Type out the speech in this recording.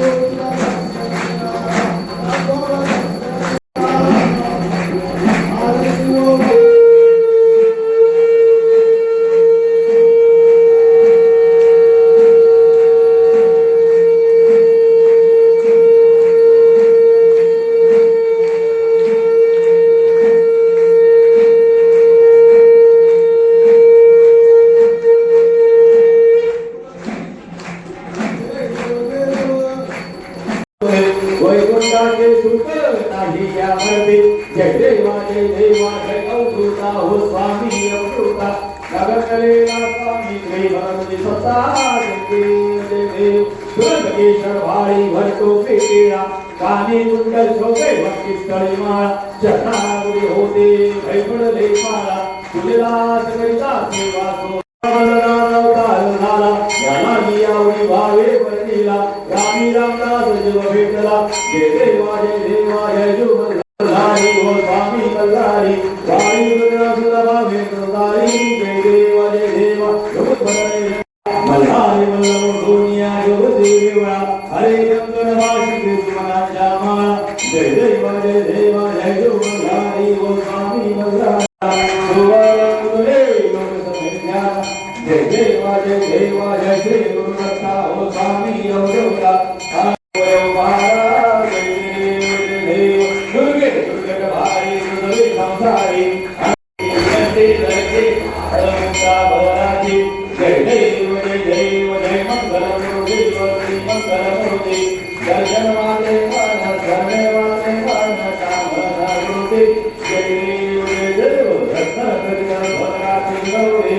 Senhor. वैकुंठाचे सुंदर नाही या मंदिर जगदेवाचे देवाचे अवधूता हो स्वामी अवधूता जगतलेला स्वामी जय भगवती सत्ता देव दुर्गेश्वर भारी भरतो पेटीरा काने कुंडल शोभे भक्ती स्थळी माळा चरणागुरी होते भैपडले माळा तुझला सगळीचा सेवा तो भावे पतीला रामी रामदास जीव भेटला जय देवा जय देवा जय जुगलारी हो स्वामी कल्लारी वाणी दुर्गा सुलभा भेटतारी जय देवा जय देवा जुगलारी मल्हारी वल्लभ दुनिया जुग देवा हरे चंद्र भाषी कृष्ण जामा जय देवा जय देवा जय जुगलारी हो स्वामी कल्लारी జయ దేవ జయ దేవ జయ శ్రీ గురుదత్త ఓ స్వామి ఓ దేవుడా Thank you.